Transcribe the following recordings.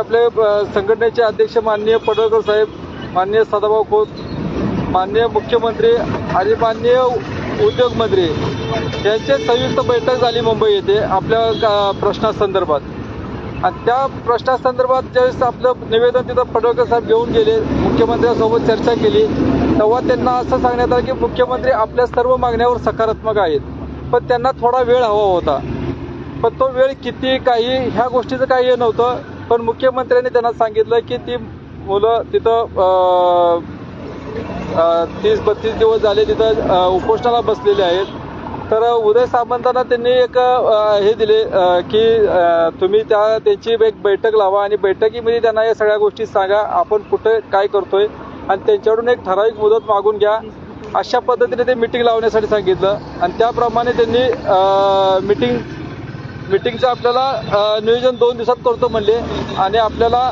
आपले संघटनेचे अध्यक्ष माननीय पडळकर साहेब माननीय सदाभाऊ खोत माननीय मुख्यमंत्री आणि माननीय उद्योगमंत्री यांची संयुक्त बैठक झाली मुंबई येथे आपल्या प्रश्नासंदर्भात. आणि त्या प्रश्नासंदर्भात ज्यावेळेस आपलं निवेदन तिथं पडळकर साहेब घेऊन गेले मुख्यमंत्र्यांसोबत चर्चा केली तेव्हा त्यांना असं सांगण्यात आलं की मुख्यमंत्री आपल्या सर्व मागण्यावर सकारात्मक आहेत पण त्यांना थोडा वेळ हवा होता. पण तो वेळ किती काही ह्या गोष्टीचं काही हे नव्हतं. पण मुख्यमंत्र्यांनी त्यांना सांगितलं की ती मुलं तिथं तीस बत्तीस दिवस झाले तिथं उपोषणाला बसलेले आहेत. तर उदय सामंतांना त्यांनी एक हे दिले की तुम्ही त्या त्यांची एक बैठक लावा आणि बैठकीमध्ये त्यांना या सगळ्या गोष्टी सांगा आपण कुठं काय करतोय आणि त्यांच्याकडून एक ठराविक मुदत मागून घ्या. अशा पद्धतीने ते मिटिंग लावण्यासाठी सांगितलं. आणि त्याप्रमाणे त्यांनी मिटिंग मिटिंगचं आपल्याला नियोजन दोन दिवसात करतो म्हणले. आणि आपल्याला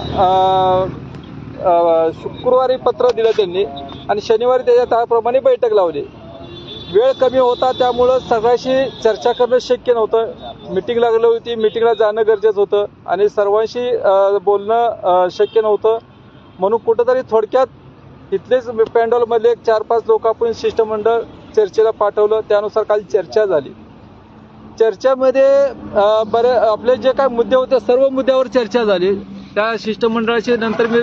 शुक्रवारी पत्र दिलं त्यांनी. आणि शनिवारी त्याच्या त्याप्रमाणे बैठक लावली. वेळ कमी होता त्यामुळं सगळ्याशी चर्चा करणं शक्य नव्हतं. मिटिंग लागली होती मिटिंगला जाणं गरजेचं होतं. आणि सर्वांशी बोलणं शक्य नव्हतं. म्हणून कुठंतरी थोडक्यात इथलेच पॅन्डॉलमधले एक चार पाच लोक आपण शिष्टमंडळ चर्चेला पाठवलं. त्यानुसार काल चर्चा झाली. चर्चामध्ये बरे आपले जे काय मुद्दे होते सर्व मुद्द्यावर चर्चा झाली. त्या शिष्टमंडळाशी नंतर मी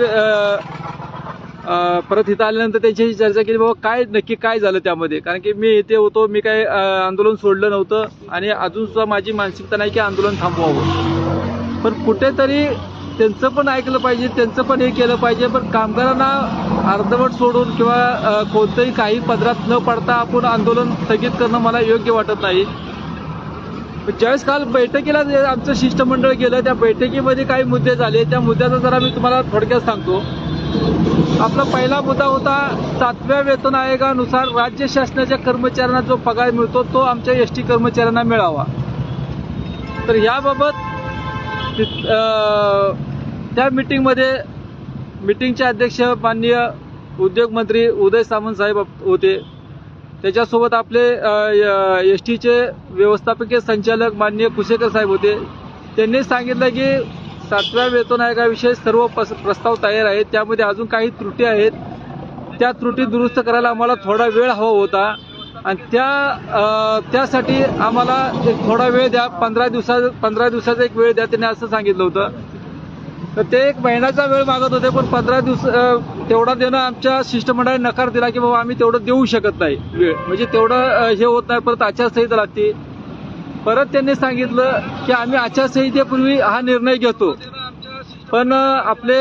परत इथं आल्यानंतर त्यांच्याशी चर्चा केली बाबा काय नक्की काय झालं त्यामध्ये? कारण की मी इथे होतो मी काय आंदोलन सोडलं नव्हतं आणि अजून सुद्धा माझी मानसिकता नाही की आंदोलन थांबवावं. पण कुठेतरी त्यांचं पण ऐकलं पाहिजे त्यांचं पण हे केलं पाहिजे पण कामगारांना अर्धवट सोडून किंवा कोणतंही काही पदरात न पडता आपण आंदोलन स्थगित करणं मला योग्य वाटत नाही. ज्यावेळेस काल बैठकीला आमचं शिष्टमंडळ गेलं त्या बैठकीमध्ये काही मुद्दे झाले. त्या मुद्द्याचा जरा मी तुम्हाला थोडक्यात सांगतो. आपला पहिला मुद्दा होता सातव्या वेतन आयोगानुसार राज्य शासनाच्या कर्मचाऱ्यांना जो पगार मिळतो तो आमच्या एस टी कर्मचाऱ्यांना मिळावा. तर याबाबत त्या मिटिंगमध्ये मिटिंगचे अध्यक्ष माननीय उद्योगमंत्री उदय सामंत साहेब होते. त्याच्यासोबत आपले एस टीचे व्यवस्थापकीय संचालक माननीय कुशेकर साहेब होते. त्यांनी सांगितलं की सातव्या वेतन आयोगाविषयी सर्व प्रस्ताव तयार आहेत. त्यामध्ये अजून काही त्रुटी आहेत. त्या त्रुटी दुरुस्त करायला आम्हाला थोडा वेळ हवा होता. आणि त्या त्यासाठी आम्हाला एक थोडा वेळ द्या. पंधरा दिवसा पंधरा दिवसाचा एक वेळ द्या त्यांनी असं सांगितलं होतं. तर ते एक महिन्याचा वेळ मागत होते पण पंधरा दिवस तेवढा देणं आमच्या शिष्टमंडळाने नकार दिला की बाबा आम्ही तेवढं देऊ शकत नाही. वेळ म्हणजे तेवढं हे होत नाही परत आचारसंहिता लागते. परत त्यांनी सांगितलं की आम्ही आचारसंहितेपूर्वी हा निर्णय घेतो. पण आपले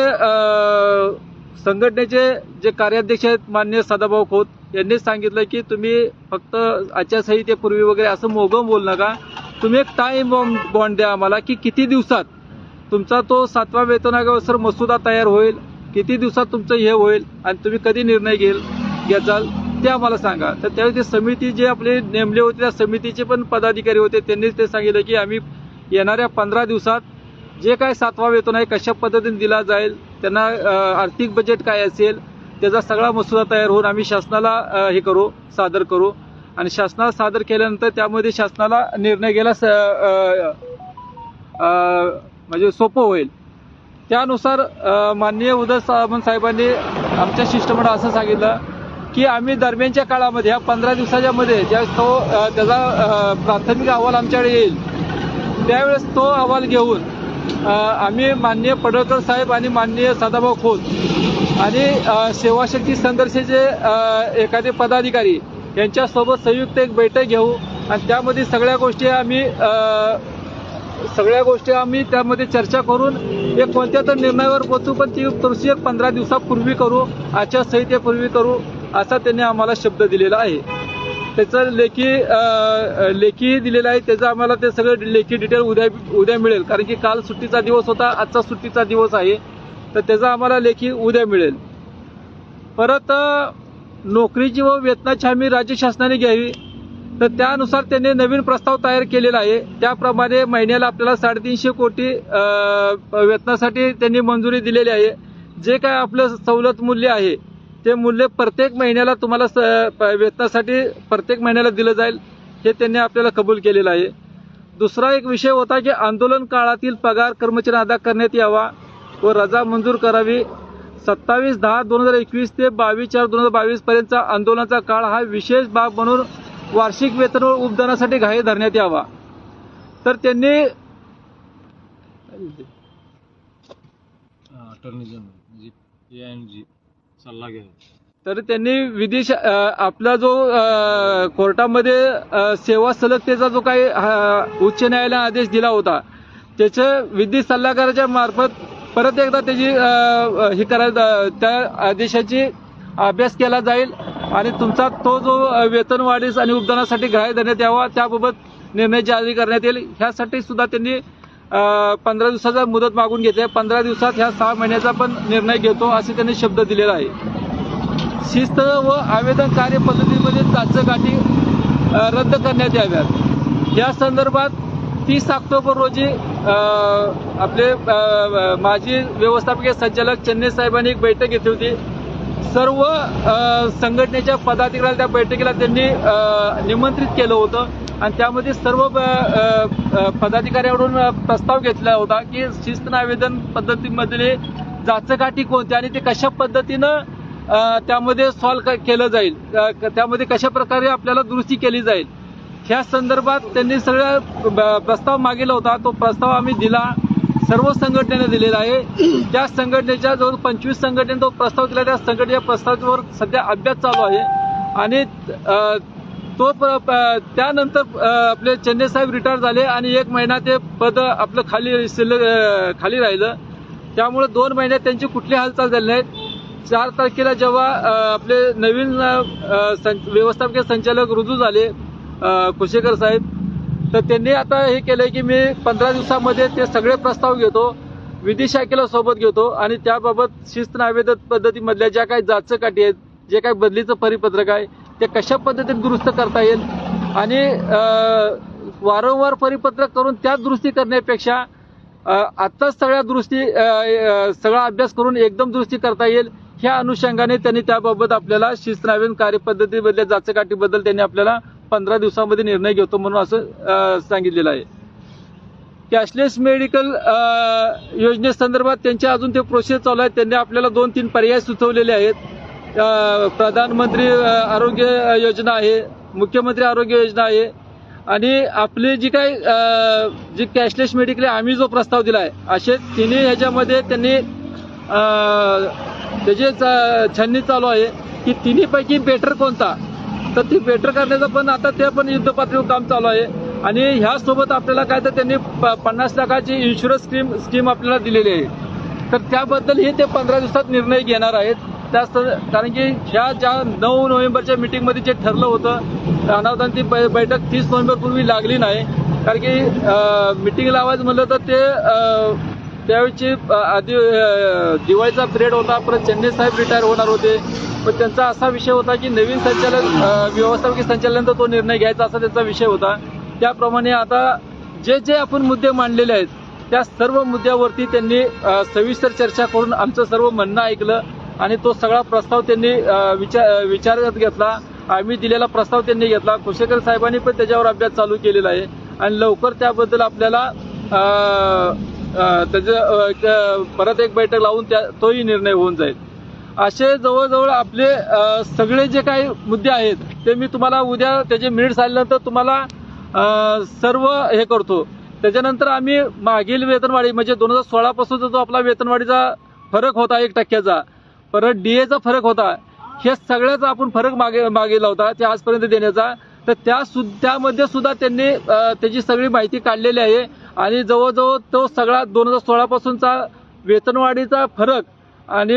संघटनेचे जे कार्याध्यक्ष आहेत मान्य सदाभाऊ खोत यांनी सांगितलं की तुम्ही फक्त आचारसंहितेपूर्वी वगैरे असं मोगम बोल नका. तुम्ही एक टाइम बॉन्ड द्या आम्हाला की किती दिवसात तुमचा तो सातवा वेतन सर मसुदा तयार होईल. किती दिवसात तुमचं हे होईल आणि तुम्ही कधी निर्णय घेल घ्याचाल ते आम्हाला सांगा. तर त्यावेळी ते समिती जे आपले नेमले होते त्या समितीचे पण पदाधिकारी होते. त्यांनीच ते सांगितलं की आम्ही येणाऱ्या पंधरा दिवसात जे काय सातवा वेतन आहे कशा पद्धतीने दिला जाईल त्यांना आर्थिक बजेट काय असेल त्याचा सगळा मसुदा तयार होऊन आम्ही शासनाला हे करू सादर करू. आणि शासनाला सादर केल्यानंतर त्यामध्ये शासनाला निर्णय घ्यायला स- म्हणजे सोपं होईल. त्यानुसार माननीय उदय सावंत साहेबांनी आमच्या शिष्टमंडळ असं सांगितलं की आम्ही दरम्यानच्या काळामध्ये ह्या पंधरा दिवसाच्या मध्ये ज्यावेळेस तो त्याचा प्राथमिक अहवाल आमच्याकडे येईल. त्यावेळेस तो अहवाल घेऊन आम्ही माननीय पडळकर साहेब आणि माननीय सदाभाऊ खोत आणि सेवाशक्ती संघर्षाचे एखादे पदाधिकारी यांच्यासोबत संयुक्त एक बैठक घेऊ आणि त्यामध्ये सगळ्या गोष्टी आम्ही सगळ्या गोष्टी आम्ही त्यामध्ये चर्चा करून एक कोणत्या तर निर्णयावर पोचू पण ती कृषी एक पंधरा दिवसापूर्वी करू आचारसंहितेपूर्वी करू असा त्यांनी आम्हाला शब्द दिलेला आहे. त्याचं लेखी लेखी दिलेलं आहे त्याचं आम्हाला ते सगळं लेखी डिटेल उद्या उद्या मिळेल कारण की काल सुट्टीचा दिवस होता आजचा सुट्टीचा दिवस आहे तर त्याचा आम्हाला लेखी उद्या मिळेल. परत नोकरीची व वेतनाची हमी राज्य शासनाने घ्यावी तर त्यानुसार त्यांनी नवीन प्रस्ताव तयार केलेला आहे. त्याप्रमाणे महिन्याला आपल्याला साडेतीनशे कोटी वेतनासाठी त्यांनी मंजुरी दिलेली आहे. जे काय आपलं सवलत मूल्य आहे ते मूल्य प्रत्येक महिन्याला तुम्हाला स- प- वेतनासाठी प्रत्येक महिन्याला दिलं जाईल हे त्यांनी आपल्याला कबूल केलेलं आहे. दुसरा एक विषय होता की आंदोलन काळातील पगार कर्मचारी अदा करण्यात यावा व रजा मंजूर करावी. सत्तावीस दहा दोन हजार एकवीस ते बावीस चार दोन हजार बावीस पर्यंतचा आंदोलनाचा काळ हा विशेष बाब म्हणून वार्षिक वेतन व उपदानासाठी घाई धरण्यात यावा. तर त्यांनी attorney general G A N G सल्ला घ्यावा. तर त्यांनी विदेश आपला जो कोर्टामध्ये सेवा सलगतेचा जो काही उच्च न्यायालयाने आदेश दिला होता त्याचं विधी सल्लागाराच्या मार्फत परत एकदा त्याची हे करायला त्या आदेशाची अभ्यास केला जाईल. आणि तुमचा तो जो वेतनवाढीस आणि उपदानासाठी ग्राह्य धरण्यात यावा त्याबाबत निर्णय जारी करण्यात येईल ह्यासाठी सुद्धा त्यांनी पंधरा दिवसाचा मुदत मागून घेतली पंधरा दिवसात ह्या सहा महिन्याचा पण निर्णय घेतो असे त्यांनी शब्द दिलेला आहे. शिस्त व आवेदन कार्यपद्धतीमध्ये चाचगाठी रद्द करण्यात याव्यात. या संदर्भात तीस ऑक्टोबर रोजी आपले माजी व्यवस्थापकीय संचालक चेन्नई साहेबांनी एक बैठक घेतली होती. सर्व संघटनेच्या पदाधिकाऱ्याला त्या बैठकीला त्यांनी निमंत्रित केलं होतं. आणि त्यामध्ये सर्व पदाधिकाऱ्याकडून प्रस्ताव घेतला होता की शिस्त आवेदन पद्धतीमधले जाचकाठी कोणत्या आणि ते कशा पद्धतीनं त्यामध्ये सॉल्व केलं जाईल. त्यामध्ये कशा प्रकारे आपल्याला दुरुस्ती केली जाईल. ह्या संदर्भात त्यांनी सगळा ब- प्रस्ताव मागितला होता. तो प्रस्ताव आम्ही दिला. सर्व संघटनेने दिलेला आहे. त्या संघटनेच्या जवळ पंचवीस संघटनेने तो प्रस्ताव दिला त्या संघटनेच्या प्रस्तावावर सध्या अभ्यास चालू आहे. आणि तो प- प- त्यानंतर आपले चेन्नई साहेब रिटायर झाले आणि एक महिना ते पद आपलं खाली शिल्लक खाली राहिलं. त्यामुळे दोन महिन्यात त्यांची कुठली हालचाल झाली नाहीत. चार तारखेला जेव्हा आपले नवीन सं- व्यवस्थापकीय संचालक रुजू झाले कुशेकर साहेब तर त्यांनी आता हे केलंय की मी पंधरा दिवसामध्ये ते सगळे प्रस्ताव घेतो विधी शाखेला सोबत घेतो आणि त्याबाबत शिस्त नावेदक पद्धतीमधल्या ज्या काही जाचकाठी आहेत जे काही बदलीचं परिपत्रक आहे ते कशा पद्धतीने दुरुस्त करता येईल? आणि वारंवार परिपत्रक करून त्या दुरुस्ती करण्यापेक्षा आत्ताच सगळ्या दुरुस्ती सगळा अभ्यास करून एकदम दुरुस्ती करता येईल ह्या अनुषंगाने त्यांनी त्याबाबत आपल्याला शिस्तनावीन कार्यपद्धतीबद्दल जाचकाठीबद्दल त्यांनी आपल्याला पंधरा दिवसामध्ये निर्णय घेतो म्हणून असं सांगितलेलं आहे. कॅशलेस मेडिकल योजनेसंदर्भात त्यांच्या अजून ते प्रोसेस चालू आहे त्यांनी आपल्याला दोन तीन पर्याय सुचवलेले आहेत. प्रधानमंत्री आरोग्य योजना आहे मुख्यमंत्री आरोग्य योजना आहे. आणि आपली जी काही जी कॅशलेस मेडिकल आहे, आम्ही जो प्रस्ताव दिला आहे असे तिन्ही ह्याच्यामध्ये त्यांनी त्याची च- छाननी चालू आहे की तिन्हीपैकी बेटर कोणता? तर ती बेटर करण्याचं पण आता ते पण युद्धपातळीवर काम चालू आहे. आणि ह्यासोबत आपल्याला काय तर त्यांनी प- पन्नास लाखाची इन्शुरन्स स्कीम स्कीम आपल्याला दिलेली आहे. तर त्याबद्दलही ते पंधरा दिवसात निर्णय घेणार आहेत. त्याच कारण की ह्या ज्या नऊ नोव्हेंबरच्या मिटिंगमध्ये जे ठरलं होतं अनावधान ती बै- बैठक तीस नोव्हेंबर पूर्वी लागली नाही. कारण की मिटिंग लावायचं म्हणलं तर ते त्यावेळची आधी दिवाळीचा पिरियड होता परत चेन्नई साहेब रिटायर होणार होते. पण त्यांचा असा विषय होता की नवीन संचालक व्यवस्थापकीय संचालनाचा तो निर्णय घ्यायचा असा त्यांचा विषय होता. त्याप्रमाणे आता जे जे आपण मुद्दे मांडलेले आहेत त्या सर्व मुद्द्यावरती त्यांनी सविस्तर चर्चा करून आमचं सर्व म्हणणं ऐकलं आणि तो सगळा प्रस्ताव त्यांनी विचार विचारात घेतला. आम्ही दिलेला प्रस्ताव त्यांनी घेतला. कुशेकर साहेबांनी पण त्याच्यावर अभ्यास चालू केलेला आहे. आणि लवकर त्याबद्दल आपल्याला त्याचं परत एक बैठक लावून त्या तोही निर्णय होऊन जाईल. असे जवळजवळ आपले सगळे जे काही मुद्दे आहेत ते मी तुम्हाला उद्या त्याचे मिनिट्स आल्यानंतर तुम्हाला सर्व हे करतो. त्याच्यानंतर आम्ही मागील वेतनवाढी म्हणजे दोन हजार सोळापासूनचा जो आपला वेतनवाढीचा फरक होता एक टक्क्याचा परत डी एचा फरक होता हे सगळ्याचा आपण फरक मागे मागेला होता ते आजपर्यंत देण्याचा. तर त्या सु त्यामध्ये सुद्धा त्यांनी त्याची सगळी माहिती काढलेली आहे. आणि जवळजवळ तो सगळा दोन हजार सोळापासूनचा वेतनवाढीचा फरक आणि